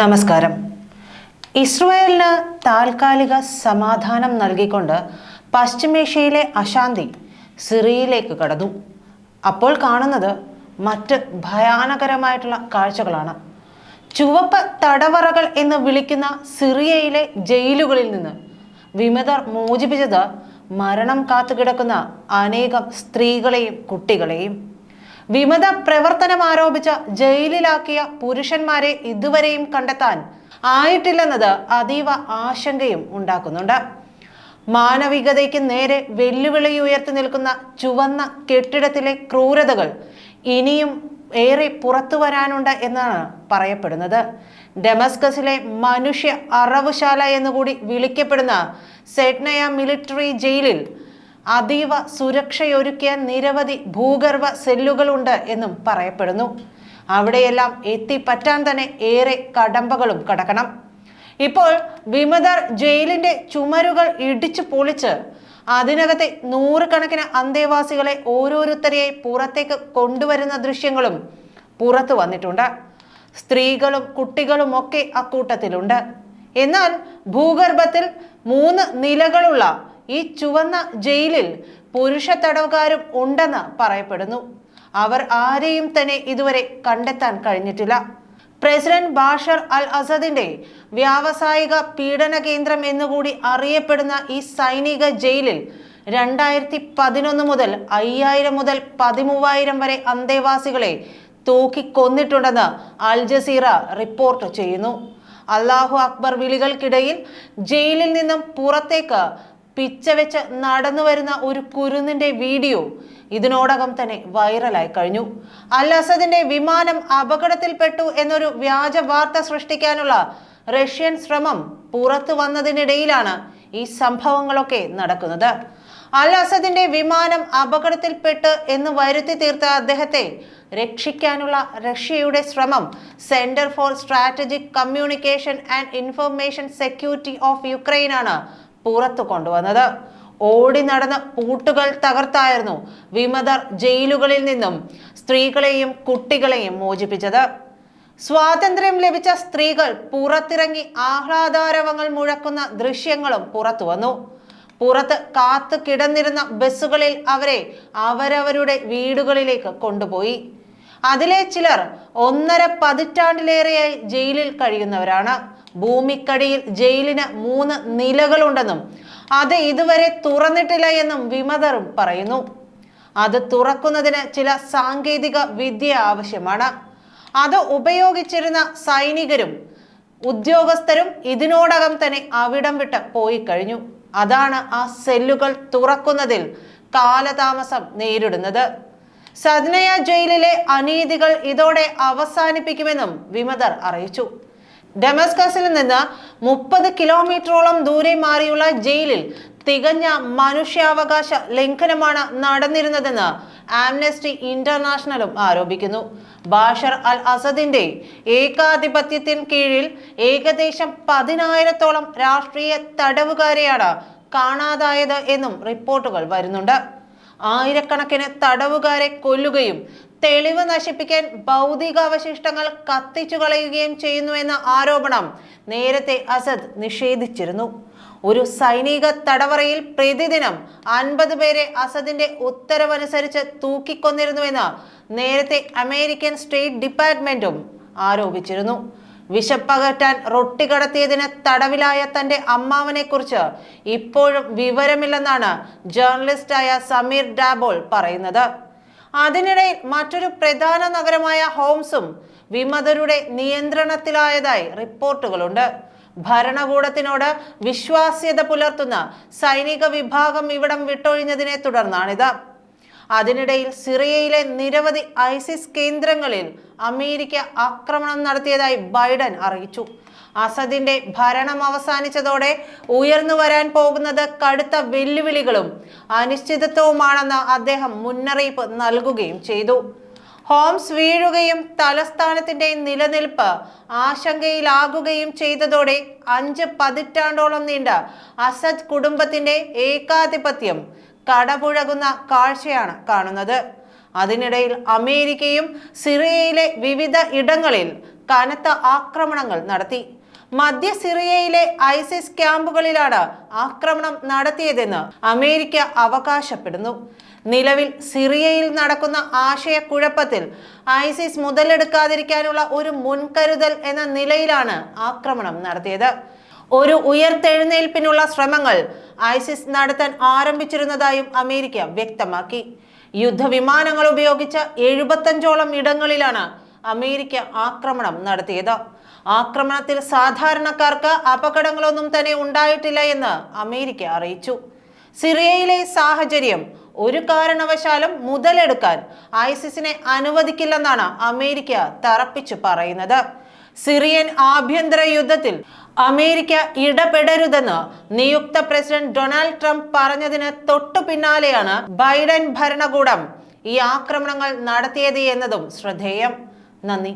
നമസ്കാരം. ഇസ്രയേലിന് താൽക്കാലിക സമാധാനം നൽകിക്കൊണ്ട് പശ്ചിമേഷ്യയിലെ അശാന്തി സിറിയയിലേക്ക് കടന്നു. അപ്പോൾ കാണുന്നത് മറ്റ് ഭയാനകരമായിട്ടുള്ള കാഴ്ചകളാണ്. ചുവപ്പ് തടവറകൾ എന്ന് വിളിക്കുന്ന സിറിയയിലെ ജയിലുകളിൽ നിന്ന് വിമതർ മോചിപ്പിച്ചത് മരണം കാത്തുകിടക്കുന്ന അനേകം സ്ത്രീകളെയും കുട്ടികളെയും വിമത പ്രവർത്തനം ആരോപിച്ച ജയിലിലാക്കിയ പുരുഷന്മാരെ ഇതുവരെയും കണ്ടെത്താൻ ആയിട്ടില്ലെന്നത് അതീവ ആശങ്കയും ഉണ്ടാക്കുന്നുണ്ട്. മാനവികതയ്ക്ക് നേരെ വെല്ലുവിളി ഉയർത്തി നിൽക്കുന്ന ചുവന്ന കെട്ടിടത്തിലെ ക്രൂരതകൾ ഇനിയും ഏറെ പുറത്തു വരാനുണ്ട് എന്നാണ് പറയപ്പെടുന്നത്. ഡെമസ്കസിലെ മനുഷ്യ അറവുശാല എന്നുകൂടി വിളിക്കപ്പെടുന്ന സെഡ്നയ മിലിറ്ററി ജയിലിൽ അതീവ സുരക്ഷയൊരുക്കിയ നിരവധി ഭൂഗർഭ സെല്ലുകളുണ്ട് എന്നും പറയപ്പെടുന്നു. അവിടെയെല്ലാം എത്തിപ്പറ്റാൻ തന്നെ ഏറെ കടമ്പകളും കടക്കണം. ഇപ്പോൾ വിമതർ ജയിലിന്റെ ചുമരുകൾ ഇടിച്ചു പൊളിച്ച് അതിനകത്തെ നൂറുകണക്കിന് അന്തേവാസികളെ ഓരോരുത്തരെയും പുറത്തേക്ക് കൊണ്ടുവരുന്ന ദൃശ്യങ്ങളും പുറത്തു വന്നിട്ടുണ്ട്. സ്ത്രീകളും കുട്ടികളും ഒക്കെ അക്കൂട്ടത്തിലുണ്ട്. എന്നാൽ ഭൂഗർഭത്തിൽ മൂന്ന് നിലകളുള്ള ഈ ചുവന്ന ജയിലിൽ പുരുഷ തടവുകാരും ഉണ്ടെന്ന് പറയപ്പെടുന്നു. അവർ ആരെയും തന്നെ ഇതുവരെ കണ്ടെത്താൻ കഴിഞ്ഞിട്ടില്ല. പ്രസിഡന്റ് ബാഷർ അൽ അസദിന്റെ വ്യാവസായിക പീഡന കേന്ദ്രം എന്നുകൂടി അറിയപ്പെടുന്ന ഈ സൈനിക ജയിലിൽ രണ്ടായിരത്തി പതിനൊന്ന് മുതൽ അയ്യായിരം മുതൽ പതിമൂവായിരം വരെ അന്തേവാസികളെ തൂക്കിക്കൊന്നിട്ടുണ്ടെന്ന് അൽ ജസീറ റിപ്പോർട്ട് ചെയ്യുന്നു. അള്ളാഹു അക്ബർ വിളികൾക്കിടയിൽ ജയിലിൽ നിന്നും പുറത്തേക്ക് പിച്ചവെച്ച് നടന്നു വരുന്ന ഒരു കുരുന്നിന്റെ വീഡിയോ ഇതിനോടകം തന്നെ വൈറലായി കഴിഞ്ഞു. അൽ അസദിന്റെ വിമാനം അപകടത്തിൽപ്പെട്ടു എന്നൊരു വ്യാജ വാർത്ത സൃഷ്ടിക്കാനുള്ള റഷ്യൻ ശ്രമം പുറത്തു വന്നതിനിടയിലാണ് ഈ സംഭവങ്ങളൊക്കെ നടക്കുന്നത്. അൽ അസദിന്റെ വിമാനം അപകടത്തിൽപ്പെട്ട് എന്ന് വരുത്തി തീർത്ത അദ്ദേഹത്തെ രക്ഷിക്കാനുള്ള റഷ്യയുടെ ശ്രമം centre for strategic communication and information security of യുക്രൈനാണ് പുറത്തു കൊണ്ടുവന്നത്. ഓടി നടന്ന് പൂട്ടുകൾ തകർത്തായിരുന്നു വിമതർ ജയിലുകളിൽ നിന്നും സ്ത്രീകളെയും കുട്ടികളെയും മോചിപ്പിച്ചത്. സ്വാതന്ത്ര്യം ലഭിച്ച സ്ത്രീകൾ പുറത്തിറങ്ങി ആഹ്ലാദാരവങ്ങൾ മുഴക്കുന്ന ദൃശ്യങ്ങളും പുറത്തു വന്നു. പുറത്ത് കാത്തു കിടന്നിരുന്ന ബസ്സുകളിൽ അവരെ അവരവരുടെ വീടുകളിലേക്ക് കൊണ്ടുപോയി. അതിലെ ചിലർ ഒന്നര പതിറ്റാണ്ടിലേറെയായി ജയിലിൽ കഴിയുന്നവരാണ്. ഭൂമിക്കടിയിൽ ജയിലിന് മൂന്ന് നിലകളുണ്ടെന്നും അത് ഇതുവരെ തുറന്നിട്ടില്ല എന്നും വിമതരും പറയുന്നു. അത് തുറക്കുന്നതിന് ചില സാങ്കേതിക വിദ്യ ആവശ്യമാണ്. അത് ഉപയോഗിച്ചിരുന്ന സൈനികരും ഉദ്യോഗസ്ഥരും ഇതിനോടകം തന്നെ അവിടം വിട്ട് പോയി കഴിഞ്ഞു. അതാണ് ആ സെല്ലുകൾ തുറക്കുന്നതിൽ കാലതാമസം നേരിടുന്നത്. സദ്നയ ജയിലിലെ അനീതികൾ ഇതോടെ അവസാനിപ്പിക്കുമെന്നും വിമതർ അറിയിച്ചു. ഡെമസ്കസിൽ നിന്ന് മുപ്പത് കിലോമീറ്ററോളം ദൂരെ മാറിയുള്ള ജയിലിൽ തികഞ്ഞ മനുഷ്യാവകാശ ലംഘനമാണ് നടന്നിരുന്നതെന്ന് ആംനസ്റ്റി ഇന്റർനാഷണലും ആരോപിക്കുന്നു. ബാഷർ അൽ അസദിന്റെ ഏകാധിപത്യത്തിന് കീഴിൽ ഏകദേശം പതിനായിരത്തോളം രാഷ്ട്രീയ തടവുകാരെയാണ് കാണാതായത് എന്നും റിപ്പോർട്ടുകൾ വരുന്നുണ്ട്. ആയിരക്കണക്കിന് തടവുകാരെ കൊല്ലുകയും തെളിവ് നശിപ്പിക്കാൻ ഭൗതികാവശിഷ്ടങ്ങൾ കത്തിച്ചു കളയുകയും ചെയ്യുന്നുവെന്ന ആരോപണം നേരത്തെ അസദ് നിഷേധിച്ചിരുന്നു. ഒരു സൈനിക തടവറയിൽ പ്രതിദിനം അൻപത് പേരെ അസദിന്റെ ഉത്തരവനുസരിച്ച് തൂക്കിക്കൊന്നിരുന്നുവെന്ന് നേരത്തെ അമേരിക്കൻ സ്റ്റേറ്റ് ഡിപ്പാർട്ട്മെന്റും ആരോപിച്ചിരുന്നു. വിശപ്പകറ്റാൻ റൊട്ടി കടത്തിയതിന് തടവിലായ തന്റെ അമ്മാവനെ കുറിച്ച് ഇപ്പോഴും വിവരമില്ലെന്നാണ് ജേർണലിസ്റ്റായ സമീർ ഡാബോൾ പറയുന്നത്. അതിനിടയിൽ മറ്റൊരു പ്രധാന നഗരമായ ഹോംസും വിമതരുടെ നിയന്ത്രണത്തിലായതായി റിപ്പോർട്ടുകളുണ്ട്. ഭരണകൂടത്തിനോട് വിശ്വാസ്യത പുലർത്തുന്ന സൈനിക വിഭാഗം ഇവിടം വിട്ടൊഴിഞ്ഞതിനെ തുടർന്നാണിത്. അതിനിടയിൽ സിറിയയിലെ നിരവധി ഐസിസ് കേന്ദ്രങ്ങളിൽ അമേരിക്ക ആക്രമണം നടത്തിയതായി ബൈഡൻ അറിയിച്ചു. അസദിന്റെ ഭരണം അവസാനിച്ചതോടെ ഉയർന്നു വരാൻ പോകുന്നത് കടുത്ത വെല്ലുവിളികളും അനിശ്ചിതത്വവുമാണെന്ന് അദ്ദേഹം മുന്നറിയിപ്പ് നൽകുകയും ചെയ്തു. ഹോംസ് വീഴുകയും തലസ്ഥാനത്തിന്റെ നിലനിൽപ്പ് ആശങ്കയിലാകുകയും ചെയ്തതോടെ അഞ്ച് പതിറ്റാണ്ടോളം നീണ്ട അസദ് കുടുംബത്തിന്റെ ഏകാധിപത്യം കടപുഴകുന്ന കാഴ്ചയാണ് കാണുന്നത്. അതിനിടയിൽ അമേരിക്കയും സിറിയയിലെ വിവിധ ഇടങ്ങളിൽ കനത്ത ആക്രമണങ്ങൾ നടത്തി. മധ്യ സിറിയയിലെ ഐസിസ് ക്യാമ്പുകളിലാണ് ആക്രമണം നടത്തിയതെന്ന് അമേരിക്ക അവകാശപ്പെടുന്നു. നിലവിൽ സിറിയയിൽ നടക്കുന്ന ആശയക്കുഴപ്പത്തിൽ ഐസിസ് മുതലെടുക്കാതിരിക്കാനുള്ള ഒരു മുൻകരുതൽ എന്ന നിലയിലാണ് ആക്രമണം നടത്തിയത്. ഒരു ഉയർത്തെഴുന്നേൽപ്പിനുള്ള ശ്രമങ്ങൾ ഐസിസ് നടത്താൻ ആരംഭിച്ചിരുന്നതായും അമേരിക്ക വ്യക്തമാക്കി. യുദ്ധവിമാനങ്ങൾ ഉപയോഗിച്ച എഴുപത്തഞ്ചോളം ഇടങ്ങളിലാണ് അമേരിക്ക ആക്രമണം നടത്തിയത്. ആക്രമണത്തിൽ സാധാരണക്കാർക്ക് അപകടങ്ങളൊന്നും തന്നെ ഉണ്ടായിട്ടില്ല എന്ന് അമേരിക്ക അറിയിച്ചു. സിറിയയിലെ സാഹചര്യം ഒരു കാരണവശാലും മുതലെടുക്കാൻ ഐസിസിനെ അനുവദിക്കില്ലെന്നാണ് അമേരിക്ക തറപ്പിച്ചു പറയുന്നത്. സിറിയൻ ആഭ്യന്തര യുദ്ധത്തിൽ അമേരിക്ക ഇടപെടരുതെന്ന് നിയുക്ത പ്രസിഡന്റ് ഡൊണാൾഡ് ട്രംപ് പറഞ്ഞതിന് തൊട്ടു പിന്നാലെയാണ് ബൈഡൻ ഭരണകൂടം ഈ ആക്രമണങ്ങൾ നടത്തിയത് എന്നതും ശ്രദ്ധേയം. നന്ദി.